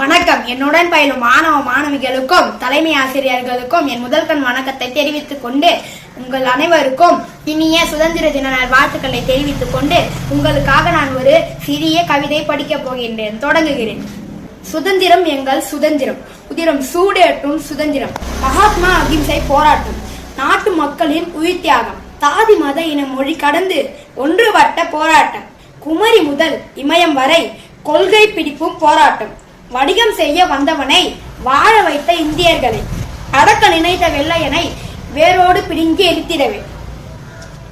வணக்கம். என்னுடன் பயிலும் மாணவ மாணவிகளுக்கும் தலைமை ஆசிரியர்களுக்கும் என் முதல் கண் வணக்கத்தை தெரிவித்துக் கொண்டு உங்கள் அனைவருக்கும் இனிய சுதந்திர தின வாழ்த்துக்களை தெரிவித்துக் கொண்டு உங்களுக்காக நான் ஒரு சிறிய கவிதை படிக்கப் போகின்றேன். தொடங்குகிறேன். சுதந்திரம் எங்கள் சுதந்திரம். உதிரம் சூடேற்றும் சுதந்திரம். மகாத்மா அகிம்சை போராட்டம். நாட்டு மக்களின் உயிர் தியாகம். தாதி மத இன மொழி கடந்து ஒன்றுபட்ட போராட்டம். குமரி முதல் இமயம் வரை கொள்கை பிடிப்பும் போராட்டம். வணிகம் செய்ய வந்தவனை வாழ வைத்த இந்தியர்களை அடக்க நினைத்த வெள்ளையனை வேரோடு பிடுங்கி எரித்திடவே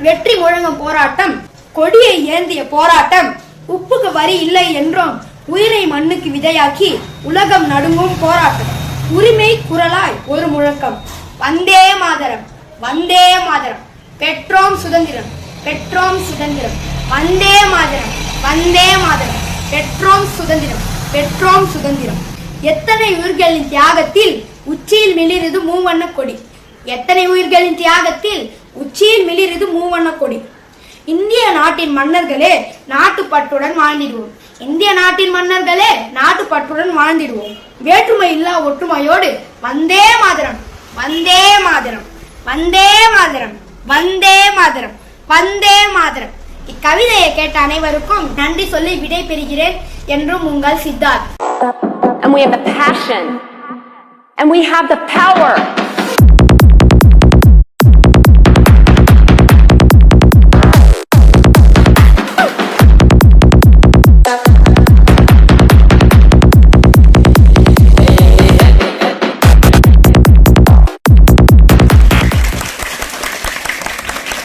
வெற்றி முழங்கும் போராட்டம் கொடியை ஏந்திய போராட்டம் உப்புக்கு வரி இல்லை என்றும் உயிரை மண்ணுக்கு விதையாக்கி உலகம் நடுங்கும் போராட்டம். உரிமை குரலாய் ஒரு முழக்கம். வந்தே மாதரம் வந்தே மாதரம். பெற்றோம் சுதந்திரம் பெற்றோம் சுதந்திரம். வந்தே மாதரம் வந்தே மாதரம். பெற்றோம் சுதந்திரம். பெற்றோம் சுதந்திரம். எத்தனை உயிர்களின் தியாகத்தில் உச்சியில் மிளிரது மூவண்ண கொடி. எத்தனை உயிர்களின் தியாகத்தில் உச்சியில் மிளிரது மூவண்ண கொடி. இந்திய நாட்டின் மன்னர்களே நாட்டுப்பற்றுடன் வாழ்ந்திடுவோம். இந்திய நாட்டின் மன்னர்களே நாட்டுப்பற்றுடன் வாழ்ந்திடுவோம். வேற்றுமை இல்லா ஒற்றுமையோடு வந்தே மாதரம் வந்தே மாதரம் வந்தே மாதரம் வந்தே மாதரம் வந்தே மாதரம். கவிதையை கேட்ட அனைவருக்கும் நன்றி சொல்லி விடை பெறுகிறேன் என்றும் உங்கள் Siddharth. And we have the passion. And we have the power.